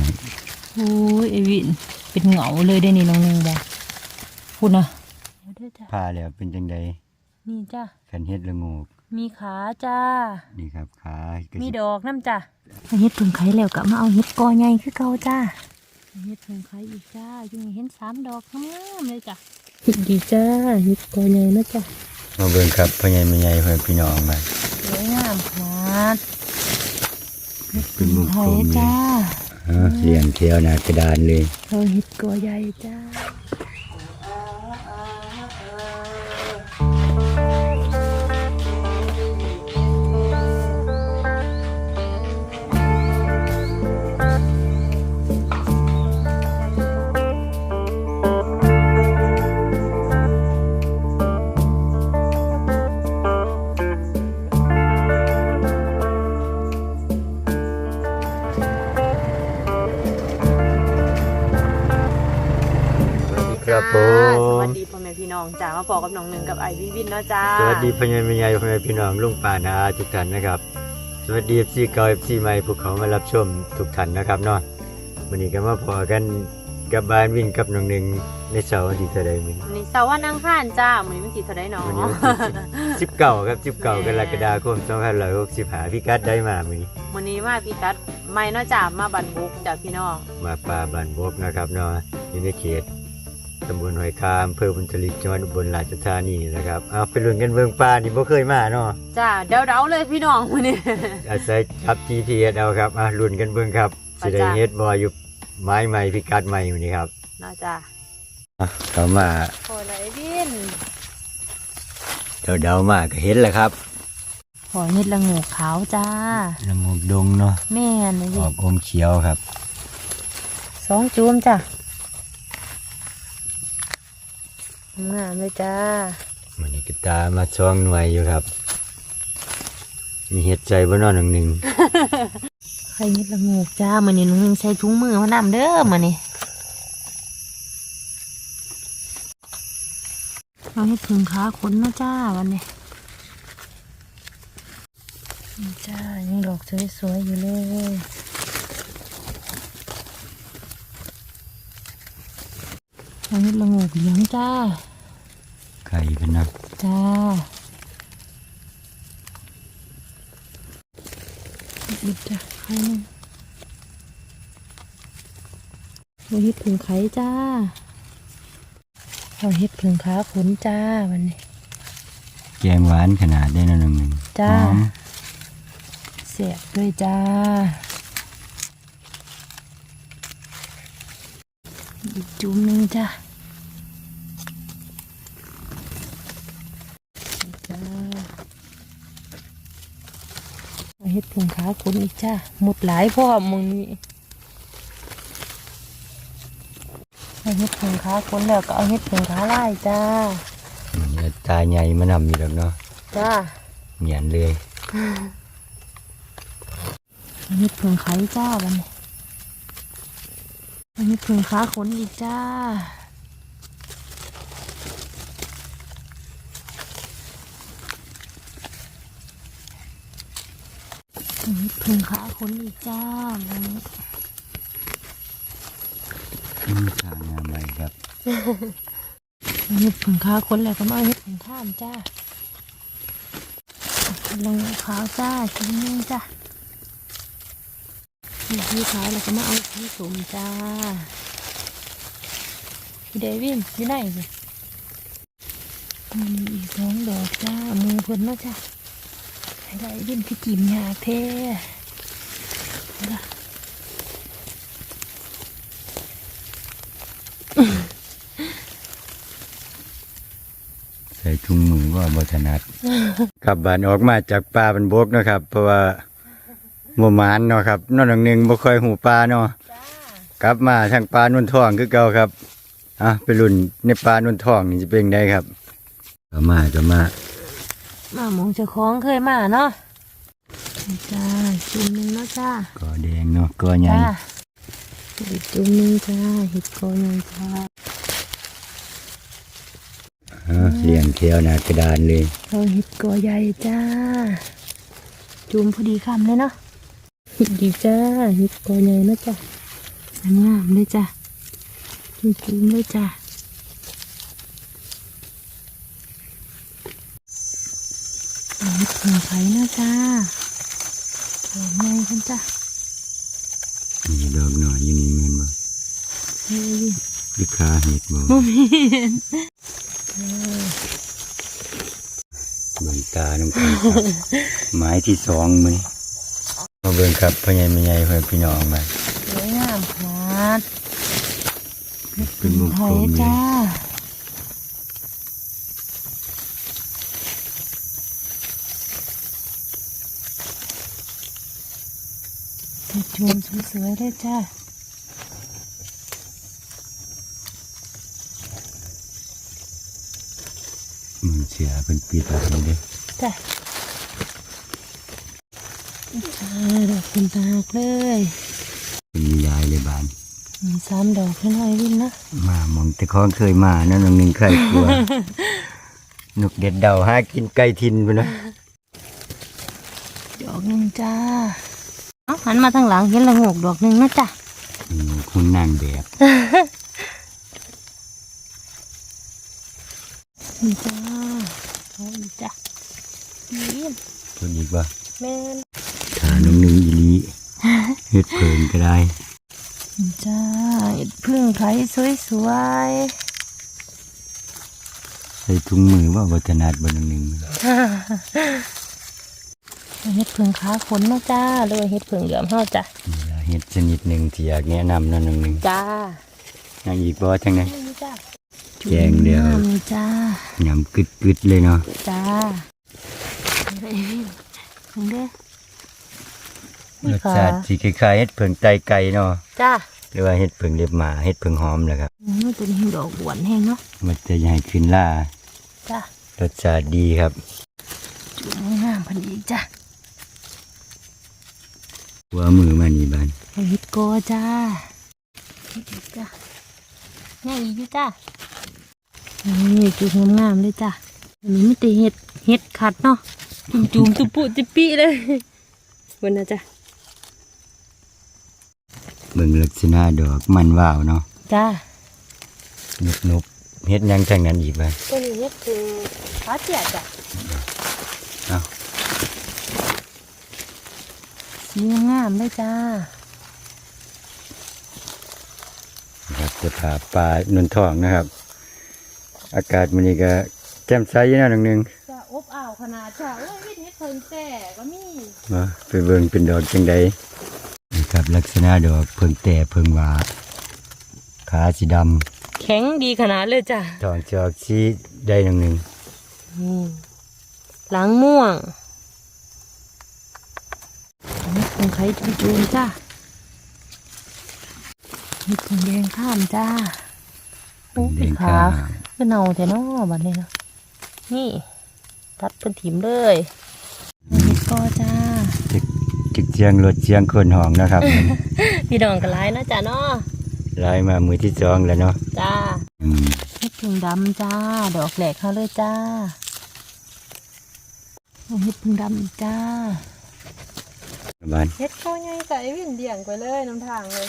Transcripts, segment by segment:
นะโอ้ยไอวินเป็นเหงาเลยได้นี่น้องหนึงบ่พูดนะเดี๋ยวเด้อจ้ะผ้าแล้วเป็นจังใดนี่จ้ะขันเฮ็ดละโงกมีขาจ้า นี่ครับขาก็มีสิดอกน้ำจ้ะเฮ็ดพึ่งไข่แล้วก็มาเอาเฮ็ดกอใหญ่คือเก่าจ้าเฮ็ดพึ่งไข่อีกจ้าอยู่นี่เห็นสามดอกงามเลยจ้ะเฮ็ดดีจ้าเฮ็ดกอใหญ่นะจ้ะมาเบิ่งครับพ่อใหญ่แม่ใหญ่เพื่อนพี่น้องมาสวยงามขนาดเป็นวงไข่กลมเลยจ้าฮะ เลี้ยงเที่ยวหน้ากระดานเลย เขาเฮ็ดกัวใหญ่จ้า ครับผสมวัสดีพ่อแม่พี่น้องจ้ามาพอกับน้องหนึ่งกับไอวิวินเนาะจ้าสวัสดีพ่อใหญ่แม่ใหญ่พ่อแม่พี่น้องลุงป่านาอาทุกท่านนะครับ สวัสดีซีเก่าซีใหม่พวกเขามารับชมทุกท่านนะครับเนาะวันนี้ก็มาพอกันกับบ้านวิ่งกับน้องหนึ่งในเสาร์วันที่เท่าใดมื้อนี้วันนี้เสาร์วันอังคารจ้ามื้อนี้มันสิเท่าไดเนาะวันนี้สิบเก้าครับสิบเก้ากรกฎาคมสองพันร้อยหกสิบห้าพี่กัดได้มามื้อนี้มื้อนี้มาพี่กัดใหม่เนาะจ้ามาบันบุกจ้าพี่น้องมาป่าบ้านบกนะครับเนาะอยู่ในเขต ตำบลหอยคามอำเภอบุญทลิกจังหวัดอุบลราชธานีนะครับเอาไปลุ้นกันเบิ่งป่านี่บ่เคยมาเนาะจ้าเดาๆเลยพี่น้องมื้อนี้อาศัยจับ GPS เอาครับอะลุ้นกันเบิ่งครับสิได้จ้ะเฮ็ดบ่อยู่ไม้ใหม่พิกัดใหม่อยู่นี่ครับเนาะจ้าอะเข้ามาโอ้ยไอวินเดาๆมาก็เห็นแล้วครับขอเฮ็ดละโงูขาวจ้าละงกดงเนาะแม่นเลยออกอมเขียวครับสองจูมจ้า งามเลยจ้าวันนี้ก็ตามาช่องหน่วยอยู่ครับ มีเฮ็ดใจบ่เนอนหนึ่งหนึ่งใครเฮ็ดละโงูจ้ามื้อนี้ลุงใส่ถุงมือมานำเด้อมื้อนี้เราเฮ็ดถึงขาขนเนาะจ้าวันนี้นี่จ้ายังดอกสวยๆอยู่เลย เราเฮ็ดละโงูเหลืองจ้า ไก่เป็นนะจ้าอีกจ้ะไข่หนึงเราเฮ็ดผึ่งไข่จ้าเราเฮ็ดผึ่งขาขนจ้าวันนี้ แกงหวานขนาดได้เนอนหนึ่งหนึ่งจ้า หอมเสียบด้วยจ้าอีกจุ่มหนึงจ้าจ้า เอาเฮ็ดผึ่งขาขนอีกจ้าหมดหลายพ่อมึงนี่เอาเฮ็ดผึ่งขาขนแล้วก็เอาเฮ็ดผึ่งขาลายจ้ามันนี้ตาใหญ่มานำอยู่แล้วเนาะจ้าเหมียนเลยอันนี้ผึ่งไข่จ้าวันนี้อันนี้ผึ่งขาขนอีกจ้า อันนี้ผึ่งขาขนอีกจ้าวันนี้มีขางามไรครับอันนี้ผึ่งขาขนแล้วก็มาอันนี้ผึ่งข้ามจ้าลงขาวจ้าชิ้นนึงจ้านี่ที่ขาวแล้วก็มาเอาที่สุ่มจ้าพี่เดวินอยู่ไหนสิมีอีกสองดอกจ้ามือเพิ่นเนาะจ้า ไอ้ไดวินพี่จิมยาเท่ใส่ถุงมือว่าบถนัดกลับบานออกมาจากป่าเป็นบกนะครับ เพราะว่าหมู่หมานเนาะครับนอนหนึ่งหนึ่งบ่ค่อยหูปลาเนาะกลับมาทางปลานุ่นทองคือเก่าครับอะไปรุ่นในปลานุ่นทองนี่จะเป็นไงครับก็มาก็มา มาหมองเจ้าของเคยมาเนาะนี่จ้าจุ่มหนึงเนาะจ้าก็แดงเนาะก็ใหญ่จ้าอีกจุ่มหนึงจ้าเห็ดโกนหนึงจ้าอะเลี้ยงเขียวหนากระดานเลยเราเห็ดโกใหญ่จ้า จุ่มพอดีคำเลยเนาะเห็ดดีจ้าเห็ดโกใหญ่เนาะจ้างามๆเลยจ้ะจุ่มๆเลยจ้ะเอาเห็ดเพิ่งไข่นะจ้าดอกใหญ่กันจ้ะมีดอกหน่อยอยู่นี่แม่นบ่เฮ้ยลูกค้าเห็ดบ่โมเมนเบิ่งตาน้ำกันครับไม้ที่สองมื้อนี้มาเบิ่งครับพ่อใหญ่แม่ใหญ่เพื่อนพี่น้องมาสวยงามขนาดเป็นวงไทกลยมเลย จ้าจุ่มสวยๆเลยจ้ามันเสียเป็นปีตาเด้จ้าจ้าดอกเป็นตากเลย เป็นมียายเลยบาน มีสามดอกให้น่อยวินนะ มามองแต่ของเคยมานั่นน้องหนึงใครกลัว นกเด็ดเดาหากินไก่ทินไปนะดอกหนึ่งจ้า เอาหันมาทางหลังเห็นละโงกดอกหนึ่งนะจ้ะอืมคุณนางแบบนี่จ้าเอาอีกจ้ะนี่ตัวอีกว่าแม่นถาน้องหนึงอีหลีเฮ็ดเพิ่นก็ได้นี่จ้าเห็ดพึ่งไผ่สวยใส่ถุงมือว่าวัฒนัดบนองหนึงๆ เห็ดพึ่งขาขนนะจ้าหรือว่าเห็ดพึ่งเหลือมเฮาจ้ะนี่ล่ะเฮ็ดชนิดหนึ่งที่อยากแนะนำนั่นน้องหนึงจ้ายังอีกบ่ทั้งนั้นนี่จ้าแกงเดียวจุ่มน้ำนี่จ้ายำกึดๆเลยเนาะจ้าเฮ้ยถึงเด้อรสชาติสิคล้ายๆเฮ็ดเพิ่งไตไก่เนาะจ้าหรือว่าเฮ็ดเพิ่งเล็บหมาเฮ็ดเพิ่งหอมแหละครับอืมตัวนี้ดอกหวานแห้งเนาะมันจะให้ขึ้นล่าจ้ารสชาติดีครับจุ่มงามพอดีจ้า หัวมือมานี่บานเห็ดโกอจ้าเห็ดจ้าง่ายอีกอยู่จ้านี่จุ่มงามๆเลยจ้าอันนี้ไม่แต่เห็ดเห็ดขัดเนาะจุ่มจุ่มตุปุจิปีเลยวันนะจ้าเบิ่งลักษณะดอกมันว่าวเนาะจ้านุบๆเฮ็ดหยังจังนั้นอีกบานตัวนี้เห็ดคือฟ้าเจียจ้ะเอ้า สีงามๆเลยจ้าครับจะพาปลานนทองนะครับ อากาศมันนี่ก็แจ่มใสอยู่นะน้องหนึงจ้าอบอ้าวขนาดจ้าโอ้ยวิธีเพิ่งแต่ก็มีว่าไปเบิ่งเป็นดอกจังใดนี่ครับลักษณะดอกเพิ่งแต่เพิ่งว่าขาสีดำแข็งดีขนาดเลยจ้าทองจอกสีได้น้องหนึงนี่หลังม่วงอันนี้ค งไข่จุนจ้านี่คงแดงข้ามจ้าโอ้เด้งขาขาก็เนาแต่นอบัดนี้เนาะนี่ ตัดเป็นถิ่มเลยนี่ก็จ้าจึกจึกเจียงรถเจียงคนห้องนะครับ พี่ดองกันไลายเนาะจ้าเนาะลายมามือที่สองแล้วเนาะจ้าอืมเฮ็ดพึ่งดำจ้า ดอกแหลกเขาเลยจ้าเฮ็ดพึ่งดำจ้า บ้านเฮ็ดข้าวใหญ่ใส่วิ่นเดี่ยงไปเลยน้ำทางเลย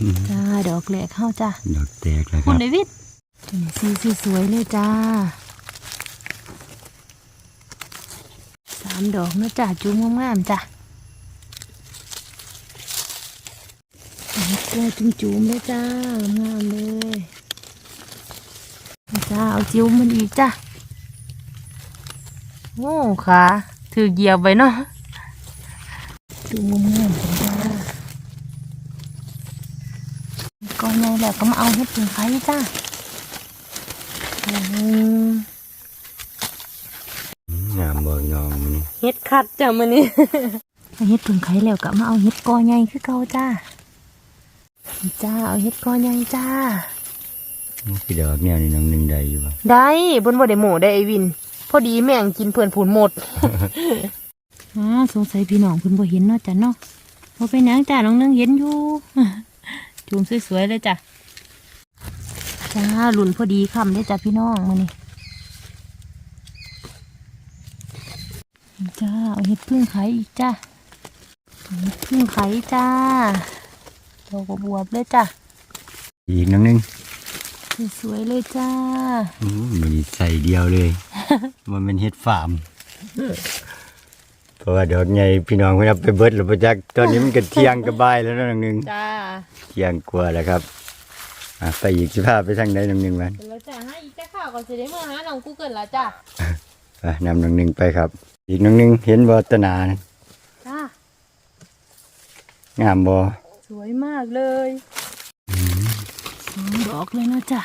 อืมจ้าดอกแหลกเข้าจ้าดอกแตกแล้วคคุรัณบเดวิดตัวนี้สีสวยๆเลยจ้าสามดอกเนาะจ้าจุ้มงามๆจ้าเฮ็ดตัวจุ้มๆเลยจ้างามๆเลยจ้าเอาจิ้วมันอีกจ้าโอ้ขาถือเหยียบไว้เนาะ ดูมุมงามจังจ้าก่อนใหญ่แล้วก็มาเอาเห็ดผึ่งไฟจ้าอืมงามบ่ยองมันนี่เห็ดขัดจ้ะมันนี่เห็ดผึ่งไข่แล้วก็มาเอาเห็ดกอใหญ่คือเก่าจ้านี่จ้าเอาเห็ดกอใหญ่จ้าคือดอกเนี่ยนี่น้องหนึงได้อยู่บ่ได้บนบ่ได้หมูได้ไอวิน พอดีแม่งกินเพื่อนผุนหมด อ่าสงสัยพี่น้องเพิ่นบ่เห็นเนาะจ้ะเนาะบ่เป็นหยังจ้ะน้องนึงเห็นอยู่จูมสวยๆเลยจ้ะจ้าหลุนพอดีคำได้จ้ะพี่น้องมื้อนี้จ้าเอาเห็ดพึ่งไข่อีกจ้ะเอาเห็ดพึ่งไข่จ้าดอกบวบๆเลยจ้ะอีกน้องหนึงสวยๆเลยจ้าโอ้ยมันใส่เดียวเลย มันเป็นเฮ็ดฟาร์ม เพราะว่าดอกใหญ่พี่น้องเพิ่นเอาไปเบิดแล้วบ่จักตอนนี้มันก็เที่ยงก็บ่ายแล้วเนาะน้องหนึงจ้าเที่ยงกว่าแล้วครับอะไปอีกสิพาไปทางใดน้องหนึงมันเดี๋ยวเราจะหาอีกจ้าข่าวก่อนสิได้เมื่อหาน้องกูเกิลแล้วจ้าไปนำน้องหนึงไปครับ อีกน้องหนึงเห็นบ่ตะนานะจ้างามบ่สวยมากเลยสองดอกเลยนะจ้ะ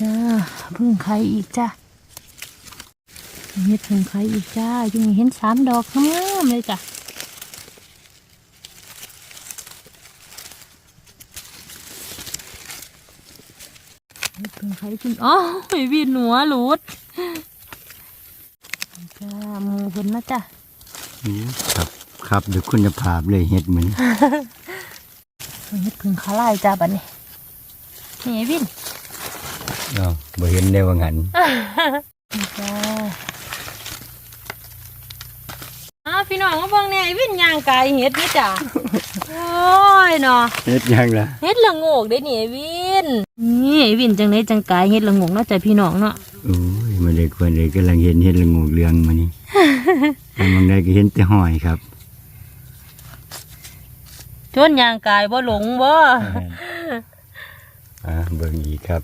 จ้าเพึ่งไข่อีกจ้าเฮ็ดเพึ่งไข่อีกจ้ายังเห็นสามดอกงามๆเลยจ้ะเฮ็ดเพึ่งไข่กินอ๋อไอ้วินหัวหลุดนี่จ้าหมูเพิ่นนะจ้ะอืมครับ ครับเดี๋ยวคุณภาพเลยเฮ็ดเหมือนเฮ็ดพึ่งขาลายจ้าบัดนี้นี่ไอ้วิน เนาะบ่เห็นได้ว่างั้นนี่จ้าอ้าวพี่น้องมาเบิ่งเนี่ยไอ้วินย่างกายเฮ็ดนี่จ้ะโอ้ยเนาะเฮ็ดยังล่ะเฮ็ดละโงกได้นี่ไอ้วินนี่ไอ้วินจังไดจังกายเฮ็ดละโงกเนาะจ้ะพี่น้องเนาะโอ้ยมาเลยควรเลยกำลังเห็นเฮ็ดละงูเรืองมานี่ อันบางใดก็เห็นแต่หอยครับจนย่างกายบ่หลงบ่ อ่าเบิ่งอีกครับ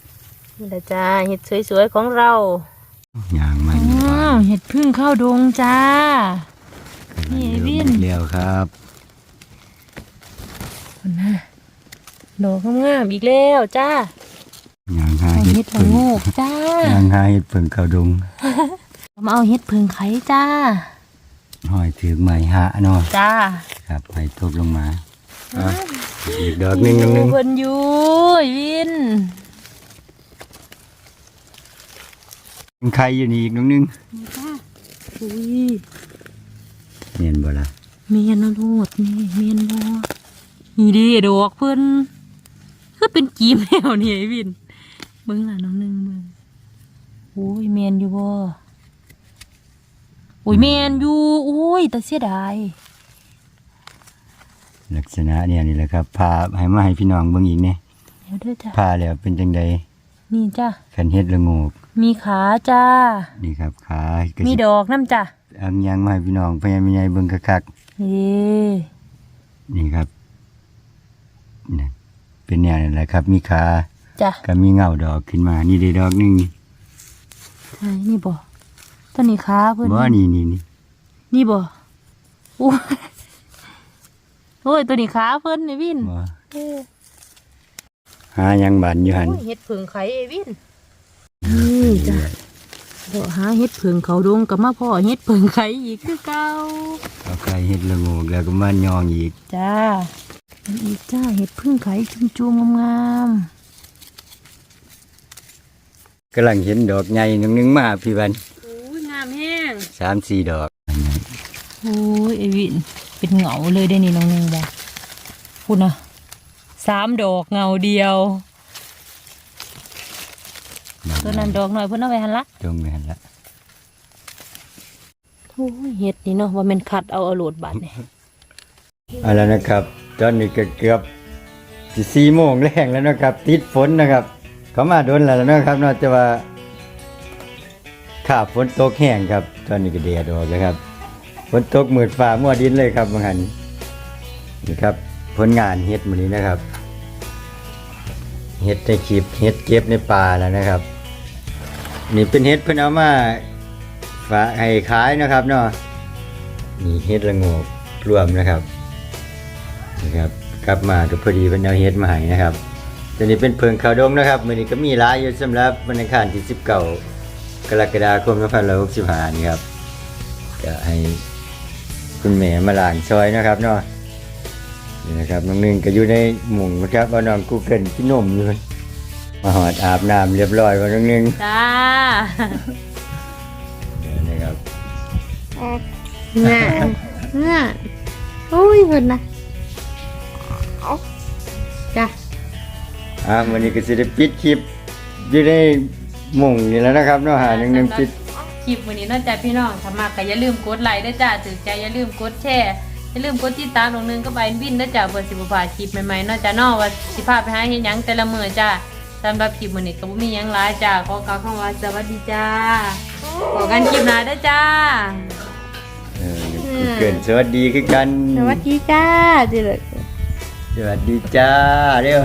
นี่แหละจ้าเฮ็ดสวยๆของเราย่างมันอ้าวเฮ็ดพึ่งเข้าดงจ้า นี่ไอ้วินเลี้ยวครับคนน่ะดอกงามๆอีกแล้วจ้าย่างหาเอาเห็เฮ็ดดละเพิ่งโงกจ้าย่างหาเห็ดเพิ่งเข้าดงมาเอาเฮ็ดพึ่งไข่จ้าหอยถือไม้หะเนาะจ้าครับให้ตกลงมาอะอีกดอกหนึงดอกหนึงเพิ่นอยู่ไอ้ วินใครอยู่นี่อีกดอกหนึงจ้าอุ้ยเห็นบ่ล่ะเมียนเอาโลดนี่เมียนบ่นี่เดิดอกเพิ่นคือเป็นกีมแล้วนี่ไอ้วินเบิ่งล่ะน้องหนึงเบิ่งโอ้ยเมียนอยู่บ่โอ้ยเมียนอยู่โอ้ยแต่เสียดายลักษณะเนี่ยนี่แหละครับพาให้มาให้พี่น้องเบิ่งอีกเนี่ยเดี๋ยวเด้อจ้า พาแล้วเป็นจังใด นี่จ้าคันเฮ็ดละโงกมีขาจ้า นี่ครับขาก็มีสิดอกน้ำจ้าอังยังมาให้พี่น้องพยายามใหญ่เบิ่งคักเอ้ๆนี่ครับนี่เป็นแนวนั่นแหละครับ มีขาจ้าก็มีเงาดอกขึ้นมา นี่ได้ดอกหนึงนี่ใช่นี่บ่ตัวนี้ขาเพิ่นบ่นี่นี่นี่นี่บ่โอ้ยโอ้ยตัวนี้ขาเพิ่นไอ้วินบ่เอ้ย หายังบานอยู่หั่นโอ้ยเห็ดผึ่งไข่ไอ้วินนี่จ้ะเดี๋ยวหาเห็ดผึ่งเขาดงกับมาพ่อเห็ดผึ่งไข่อีกคือเก่าเอาไก่เฮ็ดละโงกแล้วก็มายองอีกจ้าอันอีกจ้าเห็ดผึ่งไข่จุ่มๆงามกำลังเห็นดอกใหญ่หนึงมาพี่บันๆโอ้ยงามแห้ง3-4ดอกอันนั้นโอ้ยไอ้วินเป็นเหงาเลยได้นี่น้องนึงบ่พูดนะ สามดอกเงาเดียวดอกตัวนั้นดอกหน่อยเพิ่นเอาไว้หันละตรงนั้นละโอ้ยเห็ดนี่เนาะว่ามันขัดเอาเอาโหลดบาดนี่เอาแล้วนะครับตอนนี้ก็เกือบสิ4โมงแรงแล้วนะครับติดฝนนะครับเขามาโดนแล้วนะครับเนอกจากว่าขาฝนตกแห้งครับ ตอนนี้ก็แดดออกแล้วครับฝนตกมืดฟ้ามัวดินเลยครับบางหันนี่ครับ ผลงานเฮ็ดมือนี้นะครับเฮ็ดในคลิปเฮ็ดเก็บในป่าแล้วนะครับ นี่เป็นเฮ็ดเพิ่นเอามาฝากให้ขายนะครับเนาะนี่เฮ็ดละงกรวมนะครับนี่ครับ กลับมาก็พอดีเพิ่นเอาเฮ็ดมาให้นะครับตัวนี้เป็นเพิงขาวดงนะครับมือนี้ก็มีหลายอยู่สำหรับวันอังคารที่19กรกฎาคม2565นี่ครับก็ให้คุณแม่มาล้างซอยนะครับเนาะ นี่นะครับน้องหนึงก็อยู่ในหมุงนะครับเอาน้องกูเกิลกินนมอยู่มาหอดอาบน้ำเรียบร้อยว่าน้องหนึงจ้านี่นะครับน่ะน่ะโอ้ยเพิ่นนะจ้ะอ่าวันนี้ก็สิได้ปิดคลิปอยู่ในหมุงนี่แล้วนะครับเนาะหาหนึ่งหนึ่งปิดคลิปวันนี้เนอกจากพี่น้องถ้ามากก็อย่าลืมกดไลค์ด้วยจ้าถือใจอย่าลืมกดแชร์ อย่าลืมกดติดตามลงนึงก็ใบบินด้วยจ้าเพื่อสิบพลาดคลิปใหม่ๆเนอกจากนอกว่าสิพาไปหาเห็นยังแต่ละมื้อจ้าสำหรับคลิปวันนี้ก็บ่มีหยังหลายจ้าขอกล่าวคำว่าสวัสดีจ้าขอกันคลิปหน้าด้วยจ้า เออเกินสวัสดีคือกัน สวัสดีจ้าจิเลยสวัสดีจ้าเร็ว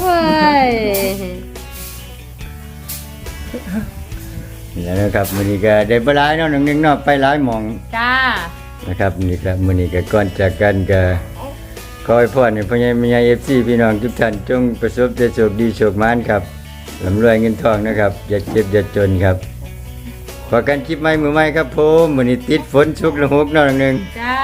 เว้ยนี่แหล้วนะครับมื้อนี้ก็ได้บ่หลายเนาะหนึงๆเนาะไปหลายหม่องจ้า นะครับนี่ครับมือนี้ก็ก่อนจากกันก็ขอให้พ่อในพ่อใหญ่แม่ใหญ่ FC พี่น้องทุกท่านจงประสบแต่โชคดีโชคมานครับลำรวยเงินทองนะครับอย่าเจ็บอย่าจนครับขอกันคลิปใหม่มือใหม่ครับผมมือนี้ติดฝนชุกละหกเนาะหนึ่งจ้า